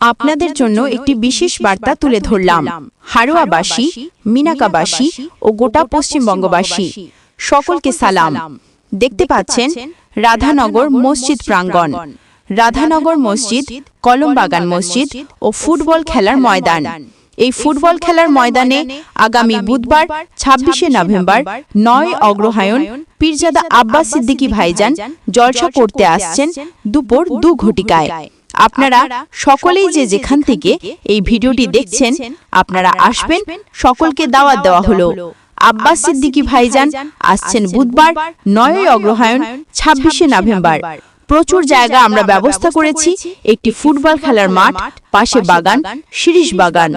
আপনাদের জন্য একটি বিশেষ বার্তা তুলে ধরলাম। হারোয়াবাসী মিনাকাবাসী ও গোটা পশ্চিমবঙ্গবাসী। সকলকে সালাম। দেখতে পাচ্ছেন রাধানগর মসজিদ প্রাঙ্গণ। রাধানগর মসজিদ কলমবাগান মসজিদ ও ফুটবল খেলার ময়দান। এই ফুটবল খেলার ময়দানে আগামী বুধবার ছাব্বিশে নভেম্বর নয় অগ্রহায়ণ পীরজাদা আব্বাস সিদ্দিকী ভাইজান জলসা করতে আসছেন দুপুর দু ঘটিকায়। আপনারা সকলেই যে যেখান থেকে এই ভিডিওটি দেখছেন আপনারা আসবেন সকলকে দাওয়াত দেওয়া হলো। আব্বাস সিদ্দিকী ভাইজান আসছেন বুধবার নয়ই অগ্রহায়ণ ছাব্বিশে নভেম্বর। প্রচুর জায়গা আমরা ব্যবস্থা করেছি একটি ফুটবল খেলার মাঠ পাশে বাগান শিরিষ বাগান।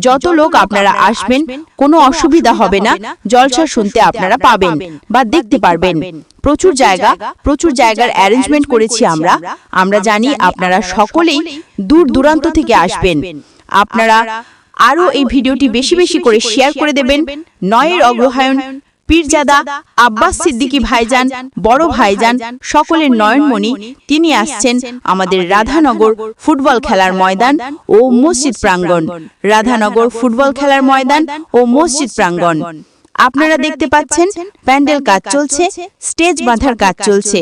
যত লোক আপনারা আসবেন কোনো অসুবিধা হবে না জলসা শুনতে আপনারা পাবেন বা দেখতে পারবেন। প্রচুর জায়গা প্রচুর জায়গার অ্যারেঞ্জমেন্ট করেছি আমরা। আমরা। জানি আপনারা সকলেই দূর দূরান্ত থেকে আসবেন। আপনারা আরও এই ভিডিওটি বেশি বেশি করে শেয়ার করে দেবেন। নয়ের অগ্রহায়ণ পীরজাদা আব্বাস সিদ্দিকি ভাইজান বড় ভাইজান সকলের নয়নমণি তিনি আসছেন আমাদের রাধানগর ফুটবল খেলার ময়দান ও মসজিদ প্রাঙ্গণ। রাধানগর ফুটবল খেলার ময়দান ও মসজিদ প্রাঙ্গণ। আপনারা দেখতে পাচ্ছেন প্যান্ডেল কাজ চলছে স্টেজ বাঁধার কাজ চলছে।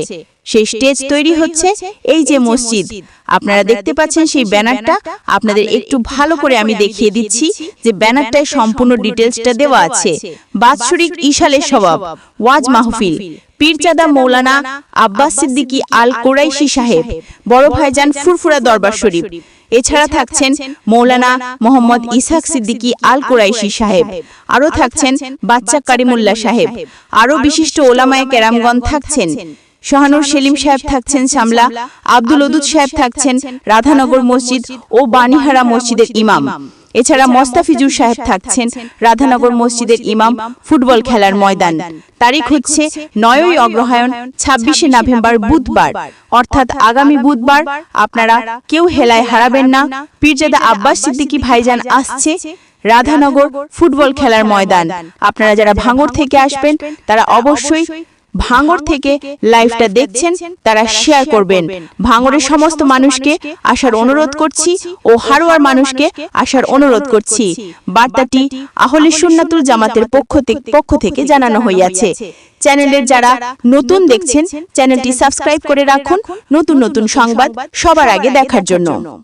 সেই স্টেজ তৈরি হচ্ছে এই যে মসজিদ। আপনারা দেখতে পাচ্ছেন সেই ব্যানারটা। আপনাদের একটু ভালো করে আমি দেখিয়ে দিচ্ছি যে ব্যানারটায় সম্পূর্ণ ডিটেলসটা দেওয়া আছে। বাৎসরিক ইশালের স্বভাব। ওয়াজ মাহফিল। পীরচাদা মৌলানা আব্বাস সিদ্দিকী আল কোরাইশি সাহেব। বড় ভাইজান ফুরফুরা দরবার শরীফ। এছাড়া থাকছেন মৌলানা মোহাম্মদ ইসাক সিদ্দিকী আল কোরাইশি সাহেব। আরও থাকছেন বাচ্চা কারিমুল্লাহ সাহেব। আরও বিশিষ্ট ওলামায় কেরামগণ থাকছেন শাহানুর সেলিম সাহেব থাকছেন সামলা আব্দুল ওদুদ সাহেব থাকছেন রাধানগর মসজিদ ও বানিহারা মসজিদের ইমাম। এছাড়া মোস্তাফিজুর সাহেব থাকছেন রাধানগর মসজিদের ইমাম ফুটবল খেলার ময়দান। তারিখ হচ্ছে নয়ই অগ্রহায়ণ ছাব্বিশে নভেম্বর বুধবার। অর্থাৎ আগামী বুধবার আপনারা কেউ হেলায় হারাবেন না। পীরজাদা আব্বাস সিদ্দিকী ভাইজান আসছে রাধানগর ফুটবল খেলার ময়দান। আপনারা যারা ভাঙর থেকে আসবেন তারা অবশ্যই ভাঙর থেকে লাইভটা দেখছেন তারা শেয়ার করবেন। ভাঙরের সমস্ত মানুষকে আসার অনুরোধ করছি ও হারোয়ার মানুষকে আসার অনুরোধ করছি। বার্তাটি আহলে সুন্নাতুল জামাতের পক্ষ থেকে পক্ষ থেকে জানানো হইয়াছে চ্যানেলের যারা নতুন দেখছেন চ্যানেলটি সাবস্ক্রাইব করে রাখুন। নতুন নতুন সংবাদ সবার আগে দেখার জন্য।